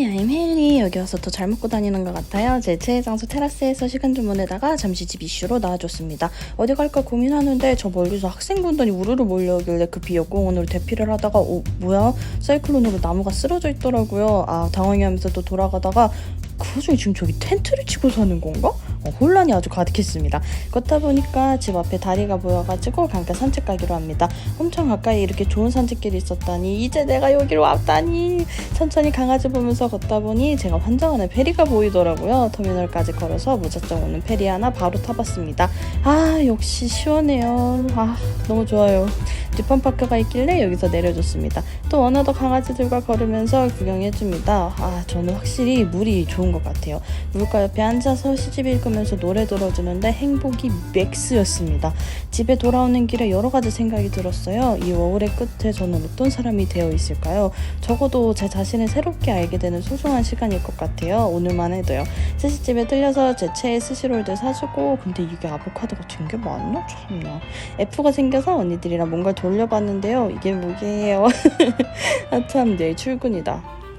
Hi, I'm 헨리. 여기 와서 더 잘 먹고 다니는 것 같아요. 제 최애 장소 테라스에서 시간 좀 보내다가 잠시 집 이슈로 나와줬습니다. 어디 갈까 고민하는데 저 멀리서 학생분들이 우르르 몰려오길래 급히 역공원으로 대피를 하다가 어 뭐야? 사이클론으로 나무가 쓰러져 있더라고요. 아 당황해하면서 또 돌아가다가 그 와중에 지금 저기 텐트를 치고 사는 건가? 어, 혼란이 아주 가득했습니다. 그렇다 보니까 집 앞에 다리가 보여가지고 잠깐 산책 가기로 합니다. 엄청 가까이 이렇게 좋은 산책길이 있었다니 이제 내가 여기로 왔다니 천천히 강아지 보면서 걷다 보니 제가 환장하는 페리가 보이더라고요. 터미널까지 걸어서 무작정 오는 페리 하나 바로 타봤습니다. 아 역시 시원해요. 아 너무 좋아요. 뒷판파크가 있길래 여기서 내려줬습니다. 또 어느덧 강아지들과 걸으면서 구경해줍니다. 아 저는 확실히 물이 좋은 것 같아요. 물가 옆에 앉아서 시집 읽으면서 노래 들어주는데 행복이 맥스였습니다. 집에 돌아오는 길에 여러 가지 생각이 들었어요. 이 워울의 끝에 저는 어떤 사람이 되어 있을까요? 적어도 제 자신을 새롭게 알게 되는 소중한 시간일 것 같아요. 오늘만 해도요. 스시집에 들려서 제 최애 스시롤들 사주고 근데 이게 아보카도가 된 게 맞나? 참나. F가 생겨서 언니들이랑 뭔가 돌 려봤는데요. 이게 뭐게요? 아참 내일 출근이다.